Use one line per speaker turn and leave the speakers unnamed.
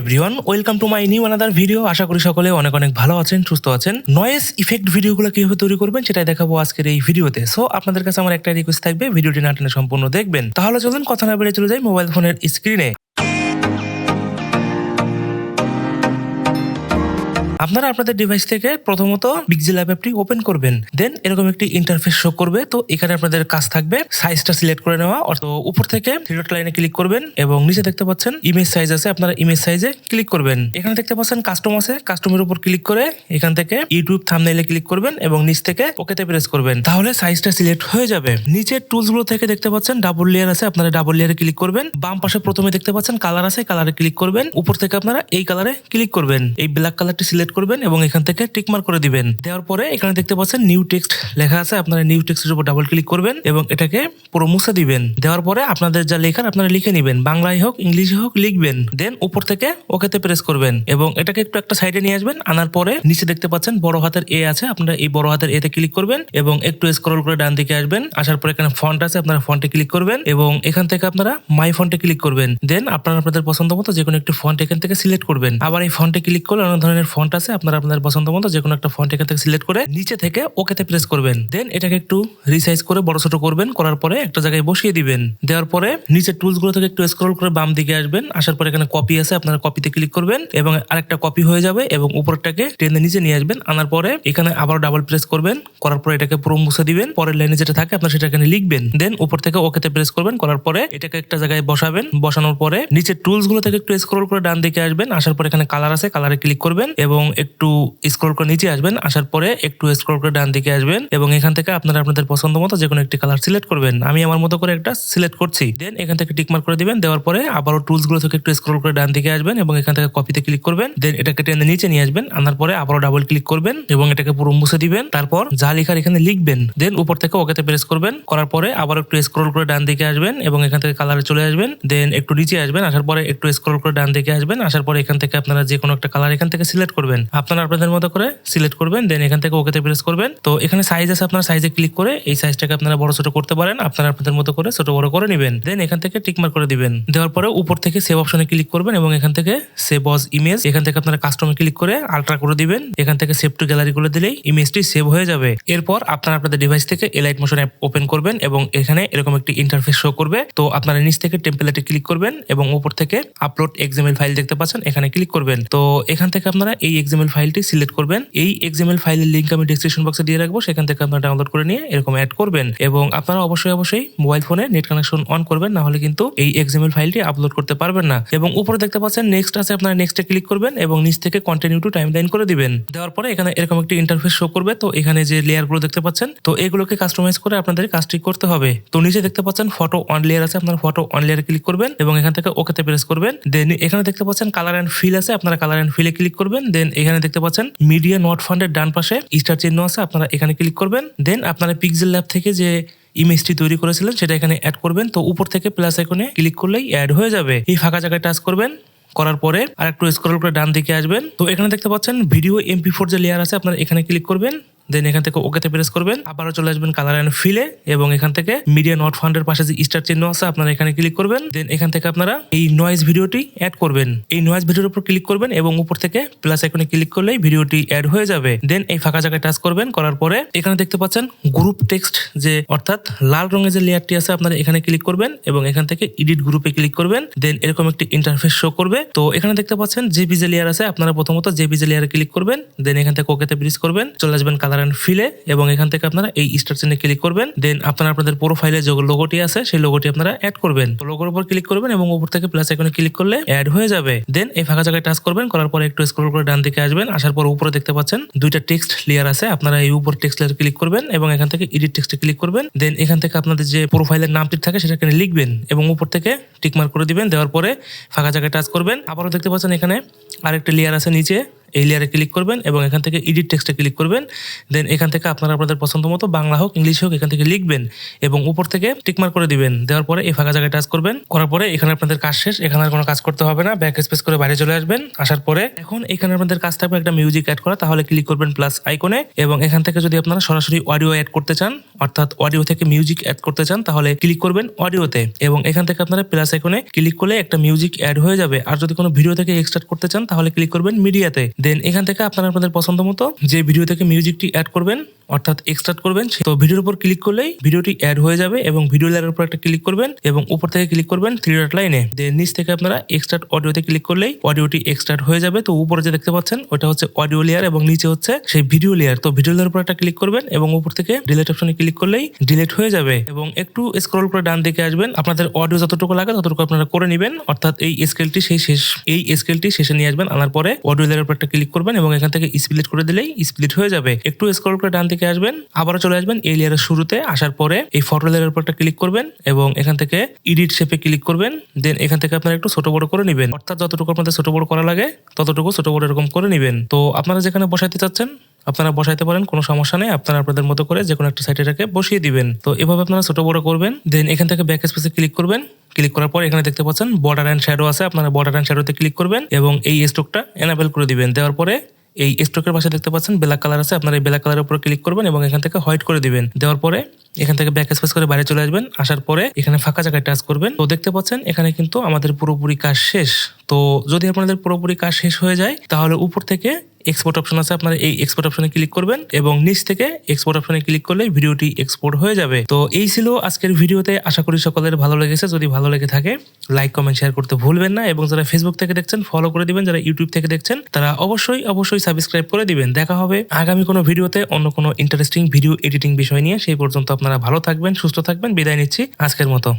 Everyone welcome to my new another video আশা করি সকলে অনেক অনেক ভালো আছেন, সুস্থ আছেন। নয়েস ইফেক্ট ভিডিওগুলো কীভাবে তৈরি করবেন সেটাই দেখাবো আজকের এই ভিডিওতে সো আপনাদের কাছে আমার একটা রিকোয়েস্ট থাকবে ভিডিওটি না টেনে সম্পূর্ণ দেখবেন। তাহলে চলুন কথা না বেড়ে চলে যাই মোবাইল ফোনের স্ক্রিনে আপনারা আপনাদের ডিভাইস থেকে প্রথমত পিক্সেল অ্যাপ অ্যাপটি ওপেন করবেন। দেন এরকম একটি ইন্টারফেস শো করবে। তো এখানে আপনাদের কাজ থাকবে। সাইজটা সিলেক্ট করে নেওয়া। অর্থাৎ উপর থেকে থ্রি লাইনে ক্লিক করবেন এবং নিচে দেখতে পাচ্ছেন ইমেজ সাইজ আছে। আপনারা ইমেজ সাইজে ক্লিক করবেন। এখানে দেখতে পাচ্ছেন কাস্টম আছে। কাস্টমের উপর ক্লিক করে এখান থেকে ইউটিউব থামনেইলে ক্লিক করবেন এবং নিচ থেকে ওকেতে প্রেস করবেন। তাহলে সাইজটা সিলেক্ট হয়ে যাবে। নিচের টুলসগুলো থেকে দেখতে পাচ্ছেন ডাবল লেয়ার আছে। আপনারা ডাবল লেয়ারে ক্লিক করবেন। বাম পাশে প্রথমে দেখতে পাচ্ছেন কালার আছে। কালারে ক্লিক করবেন। উপর থেকে আপনারা এই কালারে ক্লিক করবেন। এই ব্ল্যাক কালারটি সিলেক্ট করবেন এবং এখান থেকে টিক মার্ক করে দিবেন। দেওয়ার পরে এখানে দেখতে পাচ্ছেন নিউ টেক্সট লেখা আছে, আপনারা নিউ টেক্সটের উপর ডাবল ক্লিক করবেন এবং এটাকে পুরো মুছে দিবেন। দেওয়ার পরে আপনাদের যা লেখার আপনারা লিখে নেবেন। বাংলায় হোক, ইংলিশে হোক, লিখবেন। দেন উপর থেকে ওকেতে প্রেস করবেন এবং এটাকে একটু একটা সাইডে নিয়ে আসবেন। আনার পরে নিচে দেখতে পাচ্ছেন বড় হাতের এ আছে, আপনারা এই বড় হাতের এতে ক্লিক করবেন এবং একটু স্ক্রল করে ডান দিকে আসবেন। আসার পরে এখানে ফন্ট আছে, আপনারা ফন্টে ক্লিক করবেন এবং এখান থেকে আপনারা মাই ফন্টে ক্লিক করবেন। দেন আপনারা আপনাদের পছন্দ মতো যে কোনো একটি ফন্ট এখান থেকে সিলেক্ট করবেন। আবার এই ফন্টে ক্লিক করলে অনেক ধরনের ফন্ট আছে আপনারা আপনার পছন্দ মতো যে কোনো একটা ফন্ট এখান থেকে সিলেক্ট করে নিচে থেকে ওকেতে প্রেস করবেন। দেন এটাকে একটু রিসাইজ করে বড় ছোট করবেন, করার পরে একটা জায়গায় বসিয়ে দিবেন। দেওয়ার পরে নিচে টুলসগুলো থেকে একটু স্ক্রল করে বাম দিকে আসবেন, আসার পরে এখানে কপি আছে, আপনারা কপিতে ক্লিক করবেন এবং আরেকটা কপি হয়ে যাবে এবং উপরটাকে টেনে নিচে নিয়ে আসবেন। আনার পরে এখানে আবার ডাবল প্রেস করবেন, করার পরে এটাকে পুরো মুছে দিবেন। পরের লাইনে যেটা থাকে, আপনার সেটা এখানে লিখবেন। দেন উপর থেকে ওকেতে প্রেস করবেন, করার পরে এটাকে একটা জায়গায় বসাবেন। বসানোর পরে নিচের টুলসগুলো থেকে একটু স্ক্রল করে ডান দিকে আসবেন, আসার পরে এখানে কালার আছে কালারে ক্লিক করবেন এবং একটু স্ক্রল করে নিচে আসবেন, আসার পরে একটু স্ক্রল করে ডান দিকে আসবেন এবং এখান থেকে আপনারা আপনাদের পছন্দ মতো যে কোনো একটি কালার সিলেক্ট করবেন। আমি আমার মতো করে একটা সিলেক্ট করছি। দেন এখান থেকে টিক মার্ক করে দিবেন, দেওয়ার পরে আবারও টুলসগুলো থেকে একটু স্ক্রল করে ডান দিকে আসবেন এবং এখান থেকে কপিতে ক্লিক করবেন। দেন এটাকে টেনে নিচে নিয়ে আসবেন, আনার পরে আবারও ডাবল ক্লিক করবেন এবং এটাকে পুরো মুছে দিবেন। তারপর যা লেখার এখানে লিখবেন দেন উপর থেকে ওকেতে প্রেস করবেন। করার পরে আবার একটু স্ক্রল করে ডান দিকে আসবেন এবং এখান থেকে কালারে চলে আসবেন। দেন একটু নিচে আসবেন, আসার পরে একটু স্ক্রল করে ডান দিকে আসবেন। আসার পরে এখান থেকে আপনারা যে কোনো একটা কালার এখান থেকে সিলেক্ট করবেন। আপনারা আপনাদের মতো করে সিলেক্ট করবেন দেন এখান থেকে ওকেতে প্রেস করবেন। তো এখানে সাইজ আছে, আপনার সাইজে ক্লিক করে এই সাইজটাকে আপনারা বড় ছোট করতে পারেন, আপনারা আপনাদের মতো করে ছোট বড় করে নেবেন। দেন এখান থেকে টিকমার করে দিবেন। দেওয়ার পরে উপর থেকে সেভ অপশনে ক্লিক করবেন এবং এখান থেকে সেভ অজ ইমেজ এখান থেকে আপনারা কাস্টমে ক্লিক করে আলট্রা করে দিবেন। এখান থেকে সেভ টু গ্যালারি করে দিলেই ইমেজটি সেভ হয়ে যাবে। এরপর আপনারা আপনাদের ডিভাইস থেকে এলাইট মোশন অ্যাপ ওপেন করবেন এবং এখানে এরকম একটি ইন্টারফেস শো করবে। তো আপনারা নিচ থেকে টেম্পলেটে ক্লিক করবেন এবং উপর থেকে আপলোড এক্সএমএল ফাইল দেখতে পাচ্ছেন, এখানে ক্লিক করবেন। তো এখান থেকে আপনারা এই এক্সএমএল ফাইলটি সিলেক্ট করবেন। এই এক্সএমএল ফাইলের লিঙ্ক আমি ডিসক্রিপশন বক্সে দিয়ে রাখব। সেখান থেকে আপনারা ডাউনলোড করে নিয়ে এরকম অ্যাড করবেন। এবং আপনারা অবশ্যই অবশ্যই মোবাইল ফোনে নেট কানেকশন অন করবেন, না হলে কিন্তু এই এক্সএমএল ফাইলটি আপলোড করতে পারবেন না। এবং উপরে দেখতে পাচ্ছেন নেক্সট আছে, আপনারা নেক্সটে ক্লিক করবেন এবং নিচ থেকে কন্টিনিউ টু টাইম লাইন করে দিবেন। দেওয়ার পরে এখানে এরকম একটি ইন্টারফেস শো করবে। তো এখানে যে লেয়ারগুলো দেখতে পাচ্ছেন, তো এগুলোকে কাস্টমাইজ করে আপনাদের কাজটি করতে হবে। তো নিচে দেখতে পাচ্ছেন ফটো অন লেয়ার আছে, আপনারা ফটো অন লেয়ারে ক্লিক করবেন এবং এখান থেকে ওকেতে প্রেস করবেন। দেন এখানে দেখতে পাচ্ছেন কালার অ্যান্ড ফিল আছে, আপনারা কালার অ্যান্ড ফিলে ক্লিক করবেন। দেন এখানে দেখতে পাচ্ছেন মিডিয়া নট ফান্ডের ডান পাশে স্টার চিহ্ন আছে, আপনারা এখানে ক্লিক করবেন। দেন আপনারা পিক্সেল ল্যাব থেকে যে ইমেজটি তৈরি করেছিলেন, সেটা এখানে অ্যাড করবেন। তো উপর থেকে প্লাস এখানে ক্লিক করলেই অ্যাড হয়ে যাবে। এই ফাঁকা জায়গায় টাচ করবেন, করার পরে আর একটু স্ক্রল করে ডান দিকে আসবেন। তো এখানে দেখতে পাচ্ছেন ভিডিও এমপি ফোর যে লেয়ার আছে, আপনারা এখানে ক্লিক করবেন। দেন এখান থেকে ওকেতে প্রেস করবেন। আবারও চলে আসবেন কালার অ্যান্ড ফিলে এবং এখান থেকে মিডিয়া নট ফান্ডের পাশে যে স্টার চিহ্ন আছে, আপনারা এখানে ক্লিক করবেন। দেন এখান থেকে আপনারা এই নয়েজ ভিডিওটি অ্যাড করবেন। এই নয়েজ ভিডিওর উপর ক্লিক করবেন এবং উপর থেকে প্লাস এখানে ক্লিক করলেই ভিডিওটি অ্যাড হয়ে যাবে। দেন এই ফাঁকা জায়গায় টাচ করবেন, করার পরে এখানে দেখতে পাচ্ছেন গ্রুপ টেক্সট যে, অর্থাৎ লাল রঙের যে লেয়ারটি আছে, আপনারা এখানে ক্লিক করবেন এবং এখান থেকে এডিট গ্রুপে ক্লিক করবেন। দেন এরকম একটি ইন্টারফেস শো করবে। তো এখানে দেখতে পাচ্ছেন জেপিজে লেয়ার আছে, আপনারা প্রথমত জেপিজে লেয়ারে ক্লিক করবেন। দেন এখান থেকে ওকেতে প্রেস করবেন। চলে আসবেন কালার অ্যান্ড ফিলে এবং এখান থেকে আপনারা এই স্টার চিহ্নে ক্লিক করবেন। দেন আপনারা আপনাদের প্রোফাইলে যে লোগোটি আছে, সেই লোগোটি আপনারা অ্যাড করবেন। লোগোর উপর ক্লিক করবেন এবং উপর থেকে প্লাস এখানে ক্লিক করলে অ্যাড হয়ে যাবে। দেন এই ফাঁকা জায়গায় টাচ করবেন, করার পরে একটু স্ক্রল করে ডান দিকে আসবেন। আসার পর উপরে দেখতে পাচ্ছেন দুইটা টেক্সট লেয়ার আছে। আপনারা এই উপর টেক্সট লেয়ার ক্লিক করবেন এবং এখান থেকে এডিট টেক্সটে ক্লিক করবেন। দেন এখান থেকে আপনাদের যে প্রোফাইলের নামটি থাকে সেটা এখানে লিখবেন এবং উপর থেকে টিকমার্ক করে দিবেন। দেওয়ার পরে ফাঁকা জায়গায় টাচ করবেন। আবারও দেখতে পাচ্ছেন এখানে আরেকটা লেয়ার আছে নিচে। এই লেয়ারে ক্লিক করবেন এবং এখান থেকে এডিট টেক্সটে ক্লিক করবেন। দেন এখান থেকে আপনারা আপনাদের পছন্দ মতো বাংলা হোক, ইংলিশ হোক, এখান থেকে লিখবেন এবং উপর থেকে টিকমার করে দিবেন। দেওয়ার পরে এই ফাঁকা জায়গায় টাচ করবেন। করার পরে এখানে আপনাদের কাজ শেষ। এখানে আর কোনো কাজ করতে হবে না। ব্যাক স্পেস করে বাইরে চলে আসবেন। আসার পরে এখন এখানে আপনাদের কাজ থাকবে একটা মিউজিক অ্যাড করা। তাহলে ক্লিক করবেন প্লাস আইকনে এবং এখান থেকে যদি আপনারা সরাসরি অডিও অ্যাড করতে চান, অর্থাৎ অডিও থেকে মিউজিক অ্যাড করতে চান, তাহলে ক্লিক করবেন অডিওতে এবং এখান থেকে আপনারা প্লাস আইকনে ক্লিক করলে একটা মিউজিক অ্যাড হয়ে যাবে। আর যদি কোনো ভিডিও থেকে এক্সট্রাক্ট করতে চান, তাহলে ক্লিক করবেন মিডিয়াতে দেন এখান থেকে আপনারা আপনাদের পছন্দ মতো যে ভিডিও থেকে মিউজিকটি অ্যাড করবেন, অর্থাৎ এক্সট্রাক্ট করবেন তো ভিডিওর উপর ক্লিক করলেই ভিডিওটি অ্যাড হয়ে যাবে এবং ভিডিও লেয়ারের উপর একটা ক্লিক করবেন এবং উপর থেকে ক্লিক করবেন থ্রি ডট লাইনে দেন নিচ থেকে আপনারা এক্সট্রাক্ট অডিওতে ক্লিক করলেই অডিওটি এক্সট্রাক্ট হয়ে যাবে। তো উপরে যে দেখতে পাচ্ছেন, ওটা হচ্ছে অডিও লেয়ার এবং নিচে হচ্ছে সেই ভিডিও লেয়ার তো ভিডিও লেয়ার উপর একটা ক্লিক করবেন এবং উপর থেকে ডিলেট অপশনে ক্লিক করলেই ডিলেট হয়ে যাবে। এবং একটু স্ক্রল করে ডান দিকে আসবেন। আপনাদের অডিও যতটুকু লাগে ততটুকু আপনারা করে নেবেন। অর্থাৎ এই স্কেলটি সেই শেষ এই স্কেলটি শেষে নিয়ে আসবেন। আনার পরে অডিও লেয়ারের উপর একটা ক্লিক করবেন এবং এখান থেকে স্প্লিট করে দিলেই স্প্লিট হয়ে যাবে। একটু স্ক্রল করে ডান দিকে আসবেন, আবারও চলে আসবেন এই লেয়ারের শুরুতে। আসার পরে এই ফটো লেয়ারের উপর একটা ক্লিক করবেন এবং এখান থেকে ইডিট শেপে ক্লিক করবেন। দেন এখান থেকে আপনারা একটু ছোট বড় করে নেবেন। অর্থাৎ যতটুকু আপনাদের ছোট বড় করা লাগে, ততটুকু ছোট বড় এরকম করে নেবেন। তো আপনারা যেখানে বসাতে চাচ্ছেন আপনারা বসাইতে পারেন, কোনো সমস্যা নেই। আপনারা আপনাদের মতো করে যে কোনো একটা সাইটে এটাকে বসিয়ে দিবেন। তো এভাবে আপনারা ছোট বড় করবেন, দেন এখান থেকে ব্যাক স্পেসে ক্লিক করবেন। ক্লিক করার পর এখানে দেখতে পাচ্ছেন বর্ডার অ্যান্ড শ্যাডো আছে। আপনারা বর্ডার অ্যান্ড শ্যাডোতে ক্লিক করবেন এবং এই স্টকটা এনাবেল করে দিবেন। দেওয়ার পরে এই স্ট্রোকের পাশে দেখতে পাচ্ছেন ব্ল্যাক কালার আছে। আপনারা এই ব্ল্যাক কালারের উপর ক্লিক করবেন এবং এখান থেকে হোয়াইট করে দিবেন। দেওয়ার পরে এখান থেকে ব্যাক স্পেস করে বাইরে চলে আসবেন। আসার পরে এখানে ফাঁকা জায়গায় টাচ করবেন। তো দেখতে পাচ্ছেন এখানে কিন্তু আমাদের পুরোপুরি কাজ শেষ। তো যদি আপনাদের পুরোপুরি কাজ শেষ হয়ে যায়, তাহলে উপর থেকে এক্সপোর্ট অপশন আছে, আপনারা এই এক্সপোর্ট অপশনে ক্লিক করবেন এবং নিচ থেকে এক্সপোর্ট অপশনে ক্লিক করলে ভিডিওটি এক্সপোর্ট হয়ে যাবে। তো এই ছিল আজকের ভিডিওতে, আশা করি সকলের ভালো লেগেছে। যদি ভালো লেগে থাকে লাইক কমেন্ট শেয়ার করতে ভুলবেন না এবং যারা ফেসবুক থেকে দেখছেন ফলো করে দিবেন। যারা ইউটিউব থেকে দেখছেন, তারা অবশ্যই অবশ্যই সাবস্ক্রাইব করে দিবেন। দেখা হবে আগামী কোনো ভিডিওতে অন্য কোনো ইন্টারেস্টিং ভিডিও এডিটিং বিষয় নিয়ে। সেই পর্যন্ত আপনারা ভালো থাকবেন, সুস্থ থাকবেন। বিদায় নিচ্ছি আজকের মতো।